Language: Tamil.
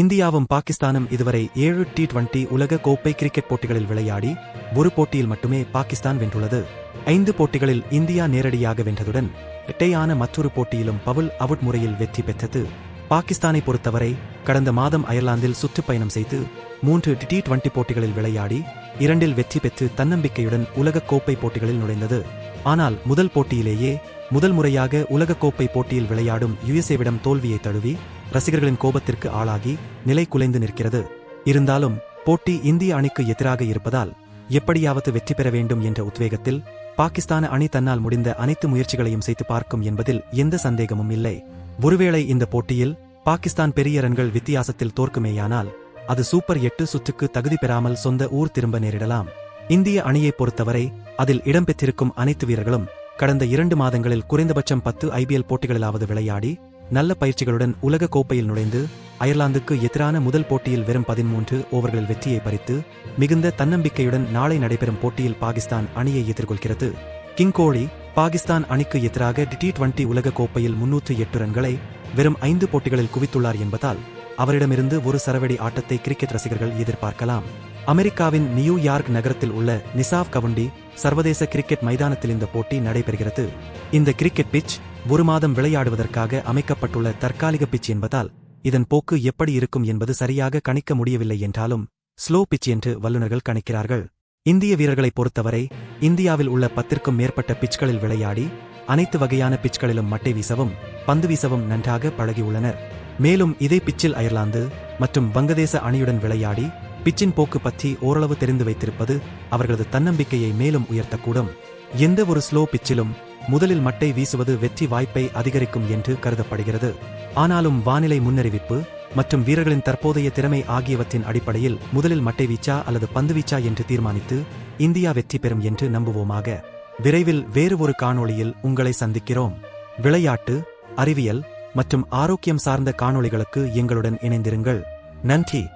இந்தியாவும் பாகிஸ்தானும் இதுவரை ஏழு டி டுவெண்டி உலக கோப்பை கிரிக்கெட் போட்டிகளில் விளையாடி ஒரு போட்டியில் மட்டுமே பாகிஸ்தான் வென்றுள்ளது. ஐந்து போட்டிகளில் இந்தியா நேரடியாக வென்றதுடன் இரட்டையான மற்றொரு போட்டியிலும் பவுல் அவுட் முறையில் வெற்றி பெற்றது. பாகிஸ்தானை பொறுத்தவரை கடந்த மாதம் அயர்லாந்தில் சுற்றுப்பயணம் செய்து மூன்று டி டுவெண்டி போட்டிகளில் விளையாடி இரண்டில் வெற்றி பெற்று தன்னம்பிக்கையுடன் உலகக்கோப்பை போட்டிகளில் நுழைந்தது. ஆனால் முதல் போட்டியிலேயே முதல் முறையாக உலகக்கோப்பை போட்டியில் விளையாடும் யுஎஸ்ஏவிடம் தோல்வியை தழுவி ரசிகர்களின் கோபத்திற்கு ஆளாகி நிலை குலைந்து நிற்கிறது. இருந்தாலும் போட்டி இந்திய அணிக்கு எதிராக இருப்பதால் எப்படியாவது வெற்றி பெற வேண்டும் என்ற உத்வேகத்தில் பாகிஸ்தான அணி தன்னால் முடிந்த அனைத்து முயற்சிகளையும் செய்து பார்க்கும் என்பதில் எந்த சந்தேகமும் இல்லை. ஒருவேளை இந்த போட்டியில் பாகிஸ்தான் பெரிய ரன்கள் வித்தியாசத்தில் தோற்குமேயானால் அது சூப்பர் எட்டு சுற்றுக்கு தகுதி பெறாமல் சொந்த ஊர் திரும்ப நேரிடலாம். இந்திய அணியைப் பொறுத்தவரை அதில் இடம்பெற்றிருக்கும் அனைத்து வீரர்களும் கடந்த இரண்டு மாதங்களில் குறைந்தபட்சம் பத்து ஐபிஎல் போட்டிகளிலாவது விளையாடி நல்ல பயிற்சிகளுடன் உலக கோப்பையில் நுழைந்து அயர்லாந்துக்கு எதிரான முதல் போட்டியில் வெறும் பதிமூன்று ஓவர்களில் வெற்றியை பறித்து மிகுந்த தன்னம்பிக்கையுடன் நாளை நடைபெறும் போட்டியில் பாகிஸ்தான் அணியை எதிர்கொள்கிறது. கிங் கோலி பாகிஸ்தான் அணிக்கு எதிராக டி டுவெண்டி உலக கோப்பையில் முன்னூற்று எட்டு ரன்களை வெறும் ஐந்து போட்டிகளில் குவித்துள்ளார் என்பதால் அவரிடமிருந்து ஒரு சரவெடி ஆட்டத்தை கிரிக்கெட் ரசிகர்கள் எதிர்பார்க்கலாம். அமெரிக்காவின் நியூயார்க் நகரத்தில் உள்ள நிசாவ் கவுண்டி சர்வதேச கிரிக்கெட் மைதானத்தில் இந்த போட்டி நடைபெறுகிறது. இந்த கிரிக்கெட் பிட்ச் ஒரு மாதம் விளையாடுவதற்காக அமைக்கப்பட்டுள்ள தற்காலிக பிட்ச் என்பதால் இதன் போக்கு எப்படி இருக்கும் என்பது சரியாக கணிக்க முடியவில்லை என்றாலும் ஸ்லோ பிட்ச் என்று வல்லுநர்கள் கணிக்கிறார்கள். இந்திய வீரர்களை பொறுத்தவரை இந்தியாவில் உள்ள பத்திற்கும் மேற்பட்ட பிட்ச்களில் விளையாடி அனைத்து வகையான பிட்ச்களிலும் மட்டை வீசவும் பந்து வீசவும் நன்றாக பழகியுள்ளனர். மேலும் இதே பிச்சில் அயர்லாந்து மற்றும் வங்கதேச அணியுடன் விளையாடி பிச்சின் போக்கு பற்றி ஓரளவு தெரிந்து வைத்திருப்பது அவர்களது தன்னம்பிக்கையை மேலும் உயர்த்தக்கூடும். எந்த ஒரு ஸ்லோ பிச்சிலும் முதலில் மட்டை வீசுவது வெற்றி வாய்ப்பை அதிகரிக்கும் என்று கருதப்படுகிறது. ஆனாலும் வானிலை முன்னறிவிப்பு மற்றும் வீரர்களின் தற்போதைய திறமை ஆகியவற்றின் அடிப்படையில் முதலில் மட்டை வீச்சா அல்லது பந்து வீச்சா என்று தீர்மானித்து இந்தியா வெற்றி பெறும் என்று நம்புவோமாக. விரைவில் வேறு ஒரு காணொளியில் உங்களை சந்திக்கிறோம். விளையாட்டு அறிவியல் மற்றும் ஆரோக்கியம் சார்ந்த காணொளிகளுக்கு எங்களுடன் இணைந்திருங்கள். நன்றி.